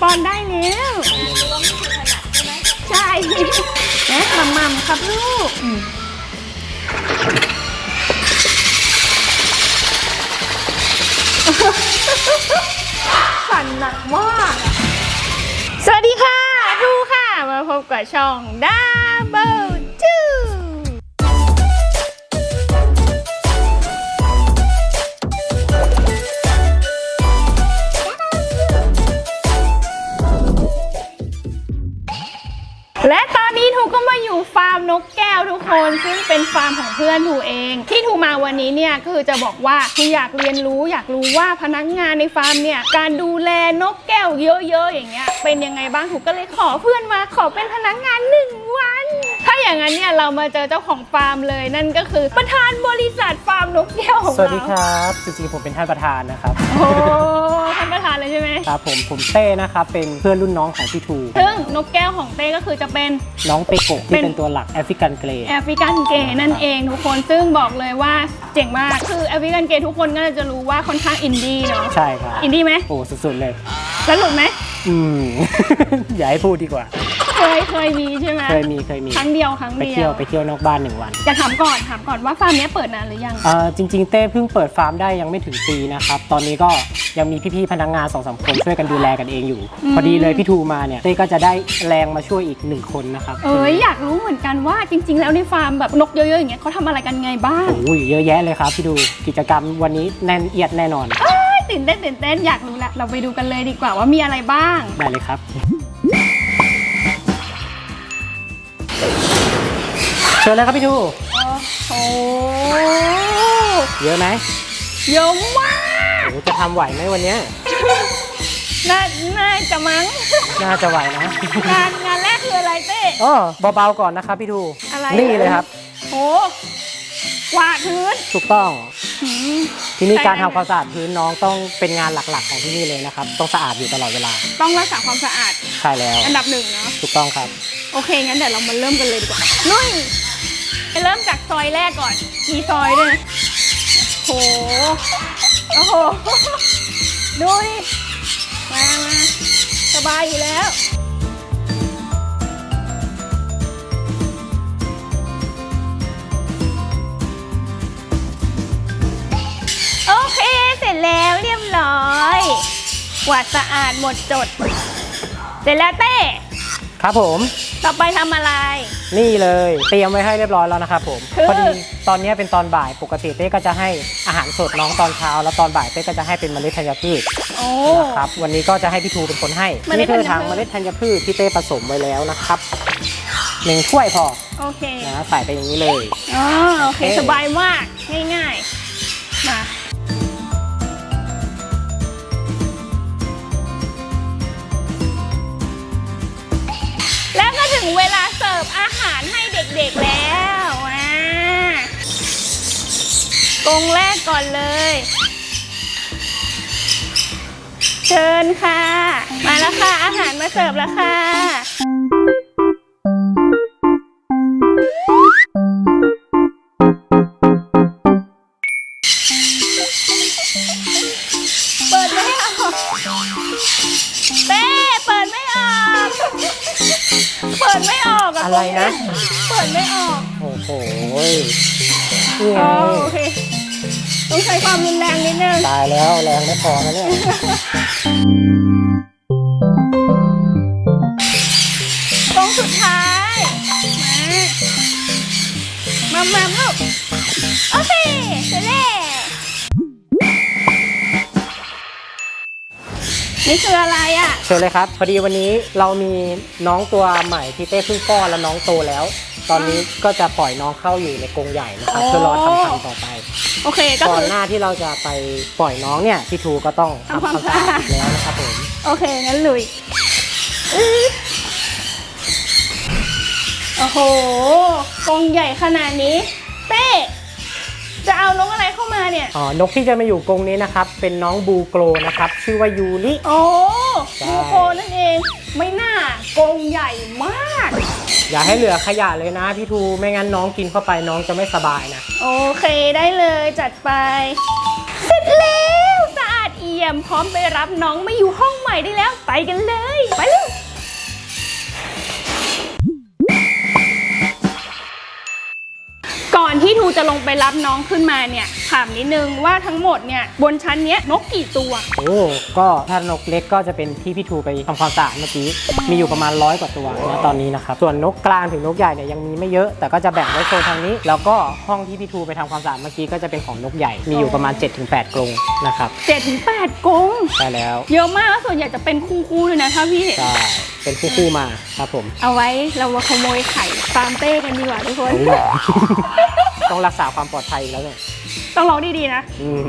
ป้อนได้แล้วใช่แม่มัมมัมครับลูกสั่นหนักมากสวัสดีค่ะ ดูค่ะ มาพบกับช่องดาเบิล นกแก้ วทุกคนซึ่งเป็นฟาร์มของเพื่อนทูเอง ที่ทูมาวันนี้เนี่ยก็คือจะบอกว่าทูอยากเรียนรู้อยากรู้ว่าพนักงานในฟาร์มเนี่ยการดูแลนกแก้วเยอะๆอย่างเงี้ยเป็นยังไงบ้างทูก็เลยขอเพื่อนมาขอเป็นพนักงานหนึ่งวัน ถ้าอย่างนั้นเนี่ยเรามาเจอเจ้าของฟาร์มเลยนั่นก็คือประธานบริษัทฟาร์มนกแก้วของสวัสเราดีครับจริงๆผมเป็นท่านประธานนะครับ โอ้ท่านประธานเลยใช่ไหมครับผมผมเต้นะครับเป็นเพื่อนรุ่นน้องของพี่ทู ซึ่งนกแก้วของเต้ก็คือจะเป็น น้องเปโกะเป็ที่นเป็นตัวหลักแอฟริกันเกรย์แอฟริกันเกย์นั่นเองทุกคนซึ่งบอกเลยว่าเจ๋งมากคือแอฟริกันเกย์ทุกคนก็จะรู้ว่าค่อนข้างอินดี้เนาะใช่ครับอินดี้ไหมโอ้สุดๆเลย แล้วหลุดไหมอืม อย่าให้พูดดีกว่า เคยเคยมีใช่ไหมเคยมีเคยมี ครั้งเดียวครั้งไปเดีเที่ยยววไปเที่ยวนอกบ้านหนึ่งวันจะถามก่อนถามก่อนว่าฟาร์มเนี้ยเปิดนานหรือยัง เอ่อจริง ๆ เต้เพิ่งเปิดฟาร์มได้ยังไม่ถึงปีนะครับ ตอนนี้ก็ยังมีพี่ๆพนักงานสองสามคนช่วยกันดูแลกันเองอยู่ อืม พอดีเลยพี่ทูมาเนี่ยเต้ก็จะได้แรงมาช่วยอีกหนึ่งคนนะครับเอ้ยอยากรู้เหมือนกันว่าจริง ๆ แล้วในฟาร์มแบบนกเยอะๆอย่างเงี้ยเขาทำอะไรกันไงบ้างโอ้ยเยอะแยะเลยครับพี่ดูกิจกรรมวันนี้แน่นเอียดแน่นอนเอ้ยตื่นเต้นตื่นเต้นอยากรู้ละเราไปดูกันเลยดีกว่าว่ามีอะไรบ้าง ได้เลยครับ ชิญเลยครับพี่ทูโอ้โหเยอะไหมเยอะมากโอ้จะทำไหวไหมวันเนี้ยน่าน่าจะมั้งน่าจะไหวนะงานงานแรกคืออะไรเต้อ๋อเบาๆก่อนนะครับพี่ทูอะไรนี่เลยครับโหกวาดพื้นถูกต้อง หืมที่นี่ใช่การไหมทำความสะอาดพื้นน้องต้องเป็นงานหลักๆของที่นี่เลยนะครับ ต้องสะอาดอยู่ตลอดเวลาต้องรักษาความสะอาด ใช่แล้ว อันดับหนึ่งเนาะ ถูกต้องครับ โอเค งั้นเดี๋ยวเรามาเริ่มกันเลยดีกว่า ลุย ไปเริ่มจากซอยแรกก่อน มีซอยด้วยนะโห โอ้โห ดูดิ มามาสบายอยู่แล้วโอเค เสร็จแล้วเรียบร้อยกวาดสะอาดหมดจด เสร็จแล้วเต้ ครับผม ต่อไปทำอะไร นี่เลยเตรียมไว้ให้เรียบร้อยแล้วนะครับผมคือ พอดีตอนนี้เป็นตอนบ่ายปกติเต้ก็จะให้อาหารสดน้องตอนเช้า แล้วตอนบ่ายเต้ก็จะให้เป็นเมล็ดธัญพืชโอ้ นะครับวันนี้ก็จะให้พี่ทูเป็นคนให้เมล็ดนี่คือธัญพืชทางเมล็ดธัญพืชที่เต้ผสมไว้แล้วนะครับหนึ่งถ้วยพอโอเคนะใส่ไปอย่างนี้เลย อ๋อโอเคโอเคสบายมาก ง่ายๆ มา เด็กๆแล้วอ่ากรงแรกก่อนเลย เชิญค่ะ มาแล้วค่ะ อาหารมาเสิร์ฟแล้วค่ะ ต้องใช้ความรุนแรงนิดนึง ตายแล้วแรงไม่พอนะเนี่ย ตรงสุดท้าย มา มามาลูกโอเคเสร็จแล้ว นี่คืออะไรอะ เชิญเลยครับ พอดีวันนี้เรามีน้องตัวใหม่ที่เต้เพิ่งป้อนแล้วน้องโตแล้ว ตอนนี้ก็จะปล่อยน้องเข้าอยู่ในกรงใหญ่นะครับอ๋อเพื่อรอทำพันธุ์ต่อไปโอเคก็ก่อนคือ หน้าที่เราจะไปปล่อยน้องเนี่ยพี่ทูก็ต้องทำความทำความสะอาดสะอาดแล้วนะครับผมโอเค งั้นลุยอื้อโอ้โหกรงใหญ่ขนาดนี้ เต้ จะเอานกอะไรเข้ามาเนี่ย อ๋อนกที่จะมาอยู่กรงนี้นะครับ เป็นน้องบูโกรนะครับ ชื่อว่ายูริ โอ้ใช่ดูโคนั่นเอง ไม่น่ากรงใหญ่มาก อย่าให้เหลือขยะเลยนะพี่ทูไม่งั้นน้องกินเข้าไปน้องจะไม่สบายนะ โอเคได้เลยจัดไป เสร็จแล้ว สะอาดอีรียมพร้อมไปรับน้องมาอยู่ห้องใหม่ได้แล้ว ไปกันเลย ไปเลย ก่อนที่ทูจะลงไปรับน้องขึ้นมาเนี่ยถามนิดนึงว่าทั้งหมดเนี่ยบนชั้นเนี้ยนกกี่ตัว โอ้ก็ถ้านกเล็กก็จะเป็นที่พี่ทูไปทำความสะอาดเมื่อกี้ มีอยู่ประมาณร้อยกว่าตัวนะตอนนี้นะครับ ส่วนนกกลางถึงนกใหญ่เนี่ยยังมีไม่เยอะ แต่ก็จะแบ่งไว้โซนทางนี้ แล้วก็ห้องที่พี่ทูไปทำความสะอาดเมื่อกี้ก็จะเป็นของนกใหญ่ มีอยู่ประมาณ 7-8 กรงนะครับ7-8กรงใช่แล้ว เยอะมากแล้วส่วนใหญ่จะเป็นคู่ๆเลยนะถ้าพี่ใช่ เป็นคู่ๆมาครับผม เอาไว้เรามาขโมยไข่ฟาร์มเต้กันดีกว่าทุกคนโอ้ ต้องรักษาความปลอดภัยอีกแล้วเนี่ยต้องร้องดีๆนะ อืม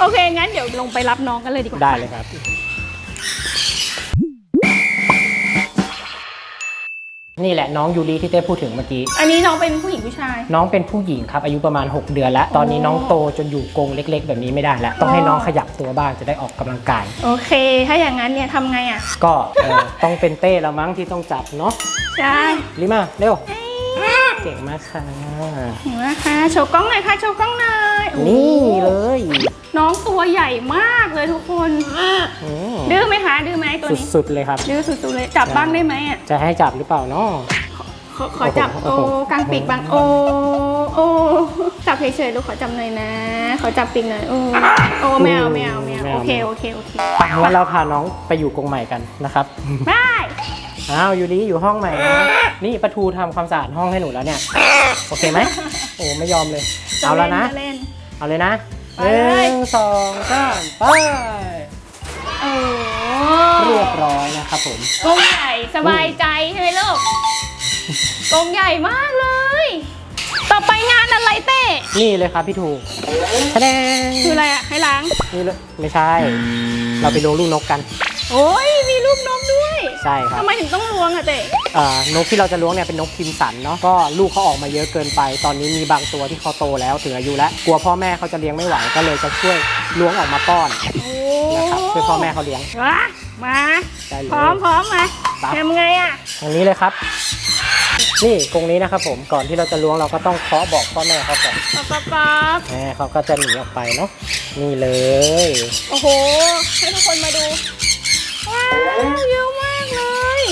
โอเค งั้นเดี๋ยวลงไปรับน้องกันเลยดีกว่า ได้เลยครับ นี่แหละน้องยูริที่เต้พูดถึงเมื่อกี้ อันนี้น้องเป็นผู้หญิงผู้ชาย น้องเป็นผู้หญิงครับอายุประมาณ 6 เดือนแล้ว ตอนนี้น้องโตจนอยู่กรงเล็ก ๆ แบบนี้ไม่ได้แล้ว ต้องให้น้องขยับตัวบ้างจะได้ออกกำลังกาย โอเค ถ้าอย่างนั้นเนี่ยทำไงอะ ก็เอ่อต้องเป็นเต้แล้วมั้งที่ต้องจับเนาะใช่ ลิมาเร็ว เก่งมากค่ะ เห็นไหมคะโชว์กล้องหน่อยค่ะโชว์กล้องหน่อยโอ้โหนี่เลยน้องตัวใหญ่มากเลยทุกคนอืมดื้อไหมคะดื้อไหมตัวนี้ สุดๆเลยครับ ดื้อสุดๆเลยจับบ้างได้ไหมอะจะให้จับหรือเปล่าเนาะ ขอขอจับโอ้โอ้โห กลางปีกบ้างโอ้โอ้จับเฉยๆลูกขอจับหน่อยนะ ขอจับปีกหน่อยโอ้โอ้ไม่เอาไม่เอาไม่เอาโอเคโอเคโอเคไปงั้นเราพาน้องไปอยู่กรงใหม่กันนะครับ ได้ อ้าวยูริอยู่ห้องใหม่นะนี่ประทูทำความสะอาดห้องให้หนูแล้วเนี่ย โอเคไหมโอ้ไม่ยอมเลย เอาแล้วนะ จเล่จเล่เอาเลยนะไปหเลยนึ่งสองสามไปโอ้เรียบร้อยนะครับผม กรงใหญ่สบายใจใช่ไหมลูกกรงใหญ่มากเลย ต่อไปงานอะไรเต้นี่เลยครับพี่ทูคะแนนคืออะไรอะให้ล้างนี่เลยไม่ใช่ เราไปลงลูกนกกัน โอ้ยมีรูปนกด้วยใช่ครับทำไมถึงต้องล้วงอะเต้อ่านกที่เราจะล้วงเนี่ยเป็นนกคิมสันเนาะก็ลูกเขาออกมาเยอะเกินไป ตอนนี้มีบางตัวที่เขาโตแล้วถึงอายุแล้วกลัวพ่อแม่เขาจะเลี้ยงไม่ไหวก็เลยจะช่วยล้วงออกมาป้อนโอ้นะครับช่วยพ่อแม่เขาเลี้ยงมามาได้เลยพร้อมพร้อมมาครับ ทำไงอะทางนี้เลยครับ นี่กรงนี้นะครับผมก่อนที่เราจะล้วงเราก็ต้องเคาะบอกพ่อแม่เขาก่อนป๊อปป๊อปป๊อปแม่เขาก็จะหนีออกไปเนาะนี่เลย โอ้โห ให้ทุกคนมาดูว้าว เยอะมากเลย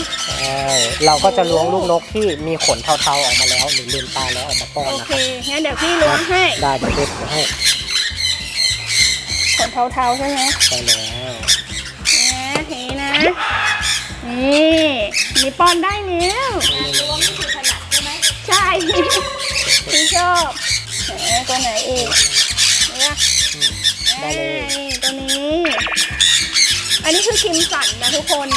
ใช่เราก็จะล้วงลูกนกที่มีขนเทาๆออกมาแล้ว หรือลืมตาแล้วออกมาป้อนโอนะเคครับงั้นเดี๋ยวพี่ล้วงให้ได้เดี๋ยวเด็ดให้ขนเทาๆใช่ไหมใช่แล้วนะทีนี้นะนี่นี่ป้อนได้แล้วล้วงนี่คือถนัดใช่ไหมใช่พี่ชอบไหนตัวไหนอีกเนี่ย ได้เลยนี่ตัวนี้ อันนี้คือคิมสันนะทุกคน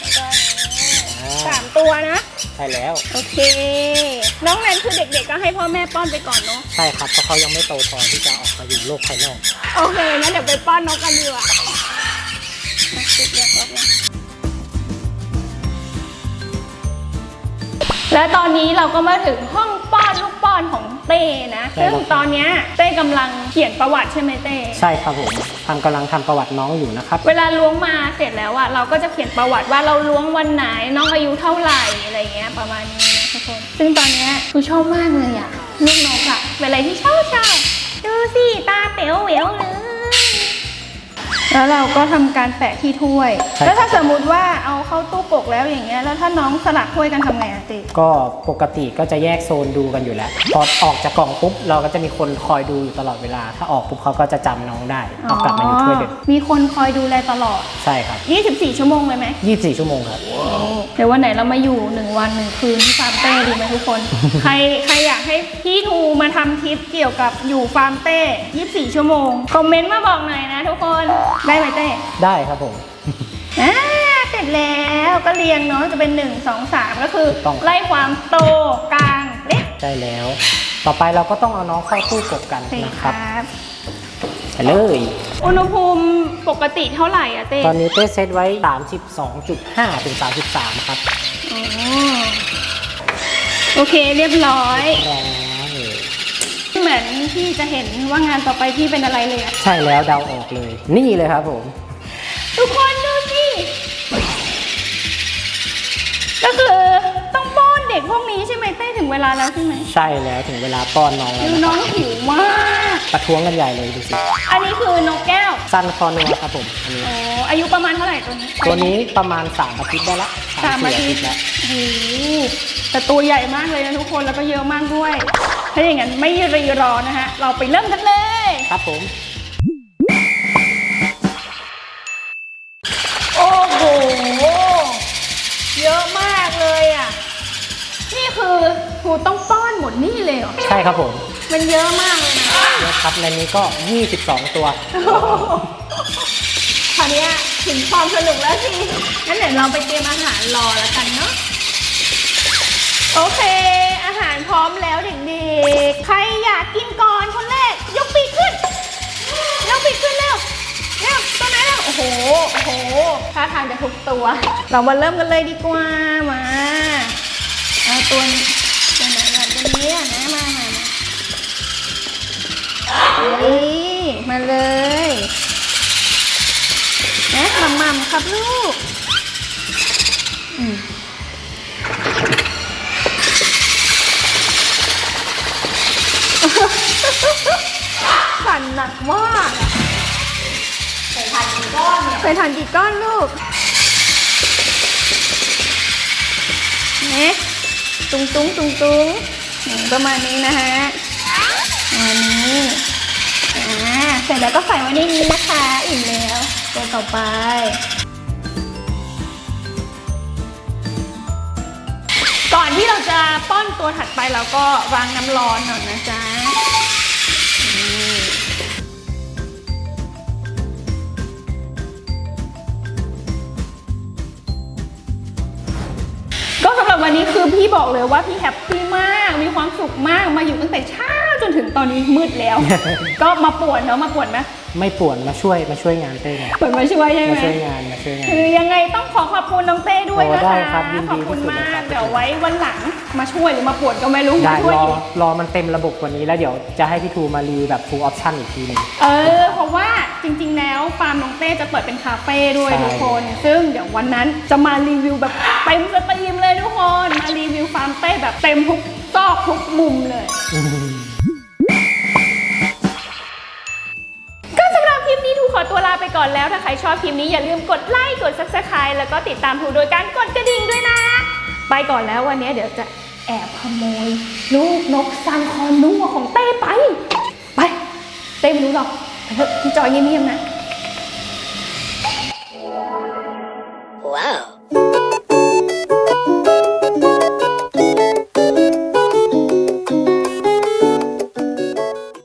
แล้วก็อันนี้สามตัวนะ ใช่แล้ว โอเค น้องแนนคือเด็กๆก็ให้พ่อแม่ป้อนไปก่อนเนาะ ใช่ครับ เพราะเขายังไม่โตพอที่จะออกมาอยู่โลกภายนอก โอเค งั้นเดี๋ยวไปป้อนนกกันดีกว่ามาติดเรียบร้อยแล้วและตอนนี้เราก็มาถึงห้องป้อนลูกป้อนของเต้นะใช่ซึ่งครับตอนเนี้ยเต้ กำลังเขียนประวัติใช่ไหมเต้ ใช่ครับผมทำกำลังทำประวัติน้องอยู่นะครับ เวลาล้วงมาเสร็จแล้วอะเราก็จะเขียนประวัติว่าเราล้วงวันไหนน้องอายุเท่าไหร่อะไรเงี้ยประมาณนี้นะทุกคน ซึ่งตอนเนี้ยคือชอบมากเลยอะลูกนกอะเป็นอะไรที่ชอบชอบดูสิตาเป๋วเหววเลย แล้วเราก็ทำการแปะที่ถ้วย ใช่ แล้วถ้าสมมุติว่าเอาเข้าตู้ปกแล้วอย่างเงี้ย แล้วถ้าน้องสลัดถ้วยกันทำไงอะติก็ปกติก็จะแยกโซนดูกันอยู่แล้ว พอออกจากกล่องปุ๊บเราก็จะมีคนคอยดูอยู่ตลอดเวลา ถ้าออกปุ๊บเขาก็จะจำน้องได้เอากลับมาอยู่ถ้วยเดิมมีคนคอยดูแลตลอด ใช่ครับ 24 ชั่วโมงเลยไหม24 ชั่วโมงครับเดี๋ยววันไหนเรามาอยู่หนึ่งวันหนึ่งคืนที่ฟาร์มเต้ดีไหมทุกคน ใครใครอยากให้พี่ทูมาทำคลิปเกี่ยวกับอยู่ฟาร์มเต้ 24 ชั่วโมง คอมเมนต์มาบอกหน่อยนะทุกคนได้ไหมเต้ได้ครับผม อ่าเสร็จแล้วก็เรียงเนาะจะเป็น 1 2 3 ก็คือถูกต้อง ไล่ความโตกลางเล็กใช่แล้ว ต่อไปเราก็ต้องเอาน้องเข้าตู้กบกันโอเคนะคครัรับบไปเลย อุณหภูมิปกติเท่าไหร่อะเต้ตอนนี้เต้เซตไว้ 32.5ถึง33 ครับ อ๋อโอเคเรียบร้อยร้อย เหมือนที่จะเห็นว่างานต่อไปพี่เป็นอะไรเลยอะใช่แล้วเดาออกเลย นี่เลยครับผม ทุกคนดูสิ ก็คือต้องป้อนเด็กพวกนี้ใช่ไหมเต้ถึงเวลาแล้วใช่ไหมใช่แล้วถึงเวลาป้อนน้องแล้วดูนะคน้รัอบงหิวมาก ประท้วงกันใหญ่เลยดูสิอันนี้คือนกแก้วสั้นคอนัวครับผมอันนี้ โอ้อายุประมาณเท่าไหร่ตัวนี้ตัวนี้ประมาณ3อาทิตย์ได้ละสามอาทิตย์แล้ว โอ้โหแต่ตัวใหญ่มากเลยนะทุกคนแล้วก็เยอะมากด้วย ถ้าอย่างนั้นไม่รีรอนะฮะเราไปเริ่มกันเลย ครับผม โอ้โห เยอะมากเลยอะ นี่คือครูต้องป้อนหมดนี่เลยเหรอ ใช่ครับผมมันเยอะมากเลยนะนะครับในนี้ก็ 22 ตัว คราวเนี้ยถึงความสนุกแล้วสิ งั้นเดี๋ยวเราไปเตรียมอาหารรอแล้วกันเนาะ โอเค อาหารพร้อมแล้วเด็กๆ ใครอยากกินก่อนคนแรก ยกปีกขึ้น ยกปีกขึ้นเร็วเร็วตัวไหนเร็วโอ้โห โอ้โหท่าทางจะทุกตัว เรามาเริ่มกันเลยดีกว่า มาเอาตัว ยใส่ทานกี่ก้อนลูกเนี่ยตุงตุงตุงตุงประมาณนี้นะฮะประมาณนี้อ่าเสร็จแล้วก็ใส่ไว้ในนี้นะคะ อิ่มแล้วตัวต่อไปก่อนที่เราจะป้อนตัวถัดไปเราก็วางน้ำร้อนหน่อยนะจ๊ะ นนี้คือพี่บอกเลยว่าพี่แฮปปี้มาก มีความสุขมาก มาอยู่ตั้งแต่เช้าจนถึงตอนนี้มืดแล้ว ก็มาป่วนเนาะ มาป่วนไหม ไม่ป่วนมาช่วยมาช่วยงานเต้ไงป่วนมาช่วยใช่ไหม มาช่วยงานมาช่วยงาน คือยังไงต้องขอขอบคุณน้องเต้ด้วยโอ้นะได้คะครับยินดีขอบคุณที่สุดมาเลยครักบเดี๋ยวไว้วันหลังมาช่วยหรือมาป่วนก็ไม่รู้ได้มาช่วยรออีกรอมันเต็มระบบกว่านี้แล้วเดี๋ยวจะให้พี่ทูมารีแบบ full option อีกทีหนึง เออเพราะว่าจริง ๆ แล้วฟาร์มน้องเต้จะเปิดเป็นคาเฟ่ด้วยใช่ ทุกคน ซึ่งเดี๋ยววันนั้นจะมารีวิวแบบเต็มสตรีมเลยทุกคน มารีวิวฟาร์มเต้แบบเต็มทุกซอกทุกมุมเลย อืม ก่อนแล้วถ้าใครชอบคลิปนี้อย่าลืมกดไลค์กด subscribe แล้วก็ติดตามทูโดยการกดกระดิ่งด้วยนะ ไปก่อนแล้ววันนี้เดี๋ยวจะแอบขโมย ลูกนกซังคอนนัวของเต้ไป ไป เต้ไม่รู้หรอกไปเถอะพี่จอยเงียบๆนะ ว้าว